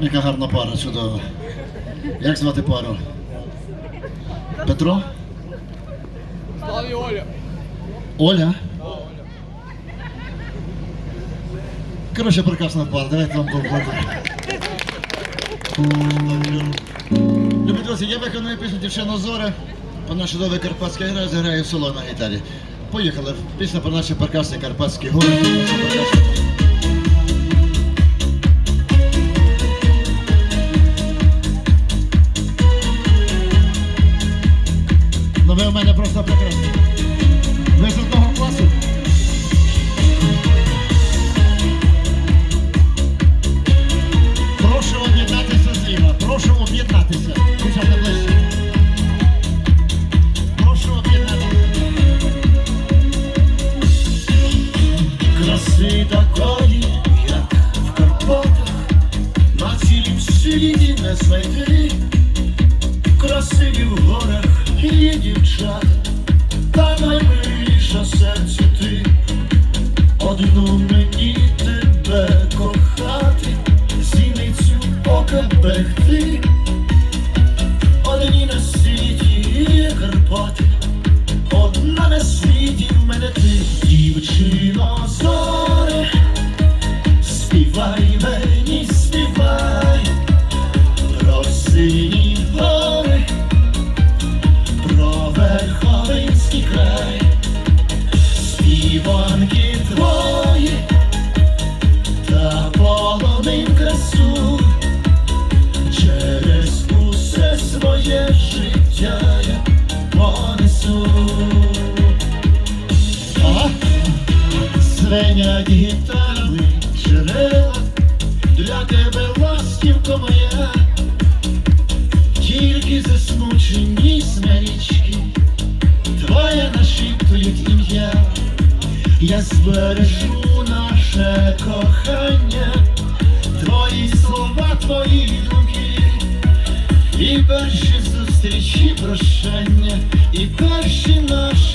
Яка гарна пара, чудова. Як звати пару? Петро? Славі Оля. Оля? Коротше, прекрасна пара, давайте вам поаплодуємо. Любі друзі, я виконую пісню Дівчина Зоря. Вона чудовий карпатський грає, заграє соло на гітарі. Поїхали. Пісня про наші прекрасні карпатські гори. Прошу об'єднатися. Дівчата ближче. Прошу об'єднатися. Краси такої, як в Карпатах, на цілім світі не знайти. Красиві в горах є дівчата, та наймиліша серцю ти. Одну ока берегти. Одні на світі є одна на світі в мене ти, дівчино Звенять гітарами джерела, для тебе ластівко моя, тільки засмучені смерічки, твоє нашіптують ім'я, я збережу наше кохання, твої слова, твої думки, і перші зустрічі прощання, і перші наші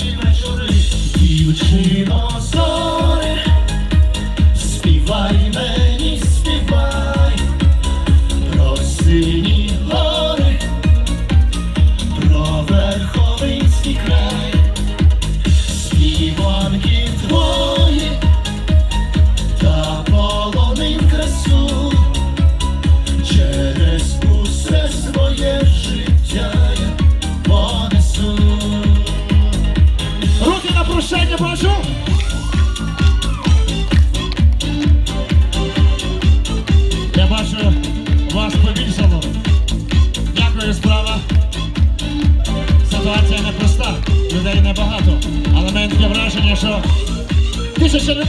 Proszę, proszę. Piszę szereg.